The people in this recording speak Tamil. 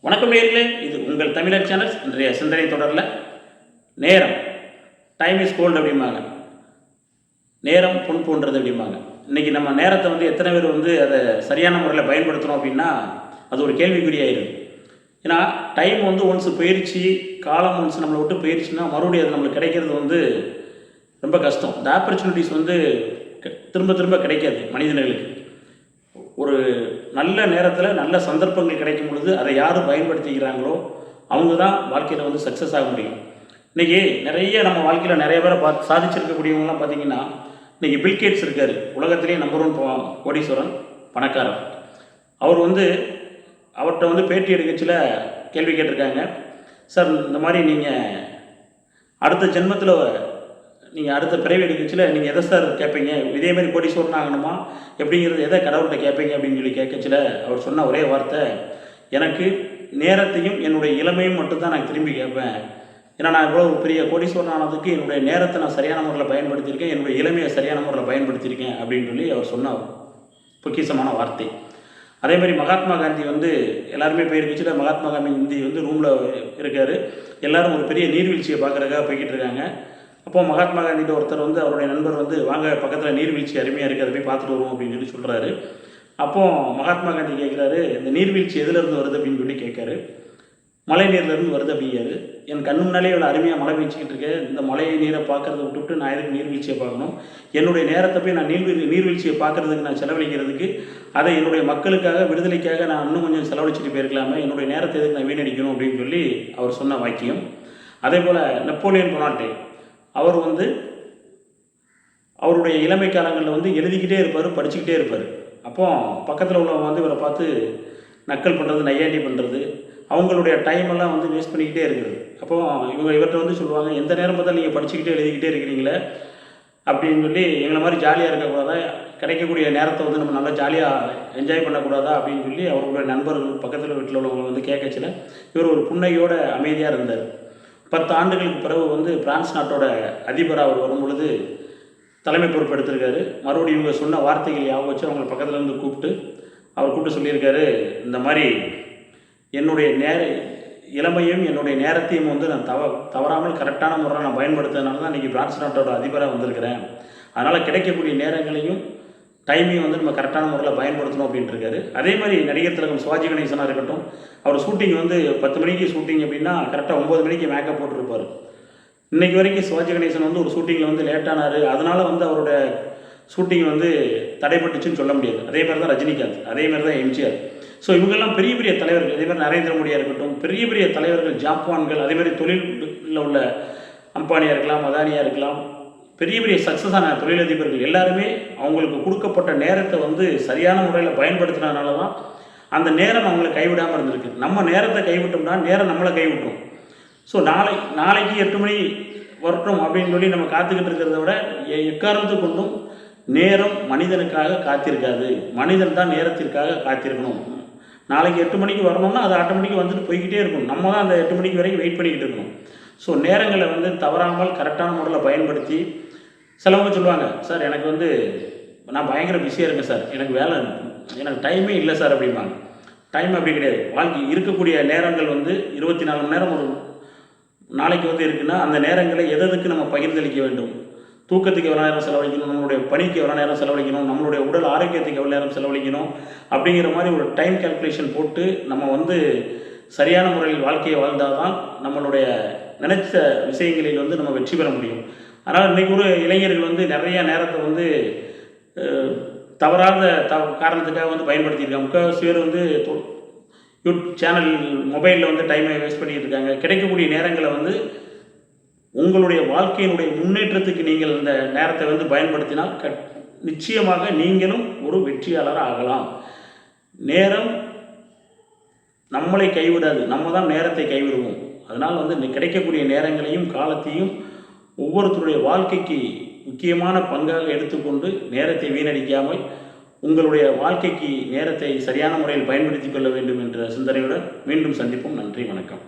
வணக்கம் நேர்களே இது உங்கள் தமிழர் சேனல்ஸ் இன்றைய சிந்தனை தொடரில் நேரம். டைம் இஸ் கோல்டு அப்படிம்பாங்க. நேரம் பொன் போன்றது அப்படிம்பாங்க. இன்றைக்கி நம்ம நேரத்தை வந்து எத்தனை பேர் வந்து அதை சரியான முறையில் பயன்படுத்துகிறோம் அப்படின்னா அது ஒரு கேள்விக்குறியாயிருது ஏன்னா டைம் வந்து ஒன்ஸ் போயிடுச்சு காலம் ஒன்ஸ் நம்மளை விட்டு போயிடுச்சுன்னா மறுபடியும் அது நம்மளுக்கு கிடைக்கிறது வந்து ரொம்ப கஷ்டம். இந்த ஆப்பர்ச்சுனிட்டிஸ் வந்து க- திரும்ப திரும்ப கிடைக்காது மனிதர்களுக்கு. ஒரு நல்ல நேரத்தில் நல்ல சந்தர்ப்பங்கள் கிடைக்கும் பொழுது அதை யார் பயன்படுத்திக்கிறாங்களோ அவங்க தான் வாழ்க்கையில் வந்து சக்ஸஸ் ஆக முடியும். இன்றைக்கி நிறைய நம்ம வாழ்க்கையில் நிறைய பேரை பார்த்து சாதிச்சிருக்கக்கூடியவங்களாம் பார்த்தீங்கன்னா இன்றைக்கி பில்கேட்ஸ் இருக்கார். உலகத்திலேயே நம்பர் ஒன் கோடீஸ்வரன் பணக்காரர். அவர் வந்து அவர்கிட்ட வந்து பேட்டி எடுக்கச்சில் கேள்வி கேட்டிருக்காங்க. சார் இந்த மாதிரி நீங்கள் அடுத்த ஜென்மத்தில் நீங்கள் அடுத்த பிரைவேட் எடுக்கச்சில நீங்கள் எதை சார் கேட்பீங்க இதே மாதிரி கோடீஸ்வரன் ஆகணுமா? எப்படிங்கிறது எதை கடவுள்கிட்ட கேட்பீங்க அப்படின்னு சொல்லி கேட்கச்சில அவர் சொன்ன ஒரே வார்த்தை. எனக்கு நேரத்தையும் என்னுடைய இளமையும் மட்டும்தான் நான் திரும்பி கேட்பேன் ஏன்னா நான் இவ்வளோ பெரிய கோடீஸ்வரன் ஆனதுக்கு என்னுடைய நேரத்தை நான் சரியான முறையில் பயன்படுத்தியிருக்கேன் என்னுடைய இளமையை சரியான முறையில் பயன்படுத்தியிருக்கேன் அப்படின்னு சொல்லி அவர் சொன்ன பொக்கிஷமான வார்த்தை. அதே மாதிரி மகாத்மா காந்தி வந்து எல்லாருமே போயிருந்துச்சுல மகாத்மா காந்தி வந்து ரூமில் இருக்கார். எல்லாரும் ஒரு பெரிய நீர்வீழ்ச்சியை பார்க்குறதுக்காக போய்கிட்டு இருக்காங்க. அப்போ மகாத்மா காந்திட்ட ஒருத்தர் வந்து அவருடைய நண்பர் வந்து வாங்க பக்கத்தில் நீர்வீழ்ச்சி அருமையாக இருக்குது அதை போய் பார்த்துட்டு வருவோம் அப்படின்னு சொல்லி சொல்கிறாரு அப்போ மகாத்மா காந்தி கேட்குறாரு இந்த நீர்வீழ்ச்சி எதுலேருந்து வருது? அப்படின்னு சொல்லி கேட்காரு. மழை நீர்லேருந்து வருது அப்படிங்காரு என் கண் முன்னாலே இவ்வளோ அருமையாக மழை பெஞ்சிக்கிட்டு இருக்கு. இந்த மழை நீரை பார்க்கறத விட்டுவிட்டு நான் எதுக்கு நீர்வீழ்ச்சியை பார்க்கணும்? என்னுடைய நேரத்தை போய் நான் நீர்வீழ் நீர்வீழ்ச்சியை பார்க்குறதுக்கு நான் செலவழிக்கிறதுக்கு அதை என்னுடைய மக்களுக்காக விடுதலைக்காக நான் இன்னும் கொஞ்சம் செலவழிச்சிட்டு போயிருக்கலாமே. என்னுடைய நேரத்தை எதுக்கு நான் வீணடிக்கணும்? அப்படின்னு சொல்லி அவர் சொன்ன வாக்கியம். அதே போல் நெப்போலியன் பொனாட்டே அவர் வந்து அவருடைய இளமை காலங்களில் வந்து எழுதிக்கிட்டே இருப்பார் படிச்சுக்கிட்டே இருப்பார். அப்போ பக்கத்தில் உள்ளவங்க வந்து இவரை பார்த்து நக்கல் பண்ணுறது நையாண்டி பண்ணுறது அவங்களுடைய டைம் எல்லாம் வந்து வேஸ்ட் பண்ணிக்கிட்டே இருக்கிறது. அப்போ இவங்க இவர்கிட்ட வந்து சொல்லுவாங்க எந்த நேரம் பார்த்தாலும் நீங்கள் படிச்சுக்கிட்டே எழுதிக்கிட்டே இருக்கிறீங்களே? அப்படின்னு சொல்லி எங்களை மாதிரி ஜாலியாக இருக்கக்கூடாதா? கிடைக்கக்கூடிய நேரத்தை வந்து நம்ம நல்லா ஜாலியாக என்ஜாய் பண்ணக்கூடாதா? அப்படின்னு சொல்லி அவருடைய நண்பர்கள் பக்கத்தில் வீட்டில் உள்ளவங்க வந்து கேட்கச்சில இவர் ஒரு புன்னையோட அமைதியாக இருந்தார். பத்து ஆண்டுகளுக்கு பிறகு வந்து பிரான்ஸ் நாட்டோட அதிபராக அவர் வரும்பொழுது தலைமை பொறுப்பு எடுத்திருக்காரு மறுபடியும் இவங்க சொன்ன வார்த்தைகள் ஞாபகம் வச்சு அவங்களை பக்கத்துலேருந்து கூப்பிட்டு அவர் கூப்பிட்டு சொல்லியிருக்காரு இந்த மாதிரி என்னுடைய நேர இளமையும் என்னுடைய நேரத்தையும் வந்து நான் தவ தவறாமல் கரெக்டான முறையில் நான் பயன்படுத்துறதுனால தான் இன்றைக்கி பிரான்ஸ் நாட்டோட அதிபராக வந்திருக்கிறேன். அதனால் கிடைக்கக்கூடிய நேரங்களையும் டைமிங் வந்து நம்ம கரெக்டான முறையில் பயன்படுத்தணும் அப்படின்ட்டு இருக்காரு. அதே மாதிரி நடிகர் திலகம் சிவாஜி கணேசனாக இருக்கட்டும் அவர் ஷூட்டிங் வந்து பத்து மணிக்கு ஷூட்டிங் அப்படின்னா கரெக்டாக ஒம்பது மணிக்கு மேக்கப் போட்டிருப்பார். இன்னைக்கு வரைக்கும் சிவாஜி கணேசன் வந்து ஒரு ஷூட்டிங்கில் வந்து லேட்டானார் அதனால் வந்து அவரோட ஷூட்டிங் வந்து தடைப்பட்டுச்சுன்னு சொல்ல முடியாது. அதே மாதிரி தான் ரஜினிகாந்த் அதே மாதிரி தான் எம்ஜிஆர். ஸோ இவங்கெல்லாம் பெரிய பெரிய தலைவர்கள். அதே மாதிரி நரேந்திர மோடியாக இருக்கட்டும் பெரிய பெரிய தலைவர்கள் ஜாப்பான்கள் அதே மாதிரி தொழிலில் உள்ள அம்பானியாக இருக்கலாம் அதானியாக இருக்கலாம் பெரிய பெரிய சக்ஸஸான தொழிலதிபர்கள் எல்லாருமே அவங்களுக்கு கொடுக்கப்பட்ட நேரத்தை வந்து சரியான முறையில் பயன்படுத்தினதுனால தான் அந்த நேரம் அவங்களை கைவிடாமல் இருந்திருக்கு. நம்ம நேரத்தை கைவிட்டோம்னா நேரம் நம்மளை கைவிட்டோம். ஸோ நாளை நாளைக்கு எட்டு மணி வரட்டும் அப்படின்னு சொல்லி நம்ம காத்துக்கிட்டு இருக்கிறத விட எ- எக்காரணத்து கொண்டும் நேரம் மனிதனுக்காக காத்திருக்காது. மனிதன் தான் நேரத்திற்காக காத்திருக்கணும். நாளைக்கு எட்டு மணிக்கு வரணும்னா அது ஆட்டோமேட்டிக்காக வந்துட்டு போய்கிட்டே இருக்கும். நம்ம தான் அந்த எட்டு மணிக்கு வரைக்கும் வெயிட் பண்ணிக்கிட்டு இருக்கணும். ஸோ நேரங்களை வந்து தவறாமல் கரெக்டான முறையில் பயன்படுத்தி சிலவங்க சொல்லுவாங்க சார் எனக்கு வந்து நான் பயங்கர பிஸியாக இருக்கேன் சார். எனக்கு வேலை எனக்கு டைமே இல்லை சார் அப்படிம்பாங்க. டைம் அப்படி கிடையாது. வாழ்க்கை இருக்கக்கூடிய நேரங்கள் வந்து இருபத்தி நாலு மணி நேரம் ஒரு நாளைக்கு வந்து இருக்குன்னா அந்த நேரங்களை எதற்கு நம்ம பகிர்ந்தளிக்க வேண்டும்? தூக்கத்துக்கு எவ்வளோ நேரம் செலவழிக்கணும்? நம்மளுடைய பணிக்கு எவ்வளோ நேரம் செலவழிக்கணும்? நம்மளுடைய உடல் ஆரோக்கியத்துக்கு எவ்வளோ நேரம் செலவழிக்கணும்? அப்படிங்கிற மாதிரி ஒரு டைம் கால்குலேஷன் போட்டு நம்ம வந்து சரியான முறையில் வாழ்க்கையை வாழ்ந்தால் தான் நம்மளுடைய நினைச்ச விஷயங்களில் வந்து நம்ம வெற்றி பெற முடியும். அதனால் இன்றைக்கி ஒரு இளைஞர்கள் வந்து நிறைய நேரத்தை வந்து தவறாத த காரணத்துக்காக வந்து பயன்படுத்தியிருக்காங்க. முக்கால்வாசி பேர் வந்து யூடியூப் சேனல் மொபைலில் வந்து டைமை வேஸ்ட் பண்ணிட்டு இருக்காங்க கிடைக்கக்கூடிய நேரங்களை வந்து உங்களுடைய வாழ்க்கையினுடைய முன்னேற்றத்துக்கு நீங்கள் இந்த நேரத்தை வந்து பயன்படுத்தினால் கட் நிச்சயமாக நீங்களும் ஒரு வெற்றியாளராக ஆகலாம். நேரம் நம்மளை கைவிடாது. நம்ம தான் நேரத்தை கைவிடுவோம். அதனால் வந்து கிடைக்கக்கூடிய நேரங்களையும் காலத்தையும் ஒவ்வொருத்தருடைய வாழ்க்கைக்கு முக்கியமான பங்காக எடுத்துக்கொண்டு நேரத்தை வீணடிக்காமல் உங்களுடைய வாழ்க்கைக்கு நேரத்தை சரியான முறையில் பயன்படுத்திக் கொள்ள வேண்டும் என்ற சிந்தனையுடன் மீண்டும் சந்திப்போம். நன்றி வணக்கம்.